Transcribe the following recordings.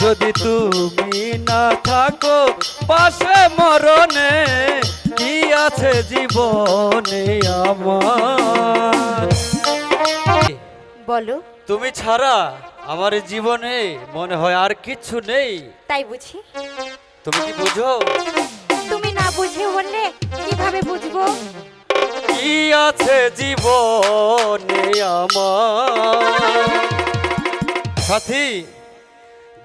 যদি তুমি না থাকো পাশে মরণে কি আছে জীবনে আমার? বলো। তুমি ছাড়া আমার জীবনে মনে হয় আর কিছু নেই। তাই বুঝি? তুমি কি বুঝো? তুমি না বুঝে বললে কীভাবে বুঝব? কি আছে জীবনে আমার? সাথী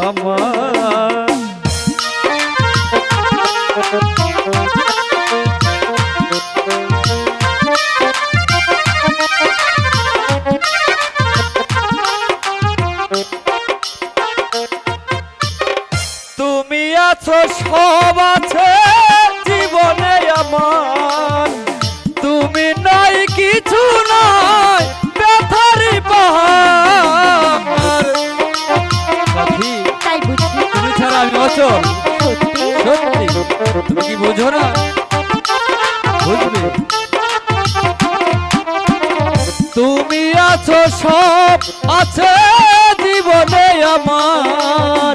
আমার। তুমি আছো সব আছে জীবনে আমার। তুমি নাই কিছু নাই। তুমি কি বুঝো না? বুঝবে? তুমি আছো সব আছে জীবনে আমার।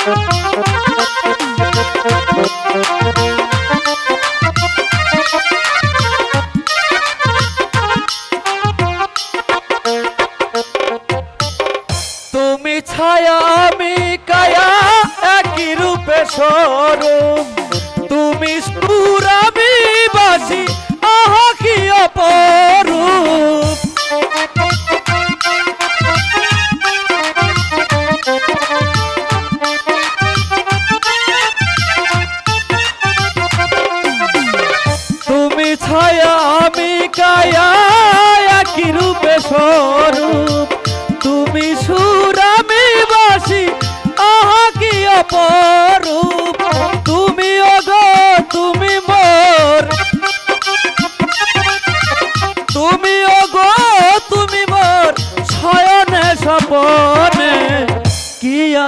তুমি ছায়া আমি কায়া একই রূপে স্বরূপ। তুমি সুর আমি বাসি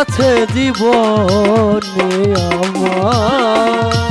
আছে জীবনে আমার।